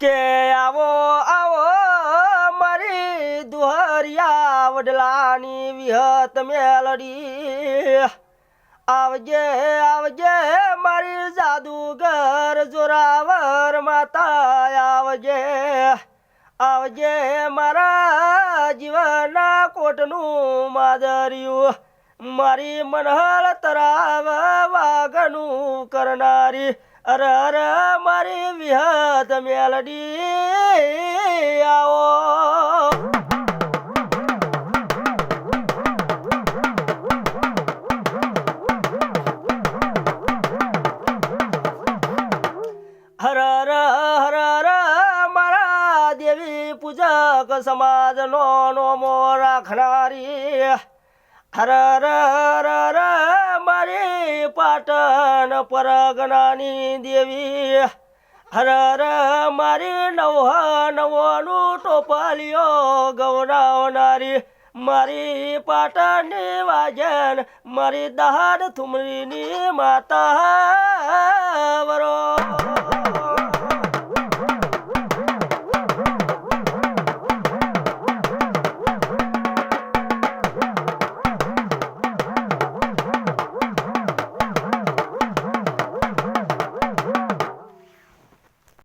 કે આવો આવો, મારી દુહરિયા વડલાની વિહત મેલડી. આવજે આવજે, મારી જાદુગર જોરાવર માતા આવજે આવજે, મારા જીવનના કોટનું માદર્યું. મારી મનહલ તરાવ વાગનું કરનારી. અરે અરે, મારી વિહત મેલડી, આવો. હર હર હર હર, મારા દેવી પૂજક સમાજનો નોમો રાખનારી. હર હર હર હર પાટણ પરગણાની દેવી. હર હર મારી નવ નવોનું ટોપાલીઓ ગૌરાવનારી મારી પાટણની વાજન, મારી દહાડ થુમરીની માતા.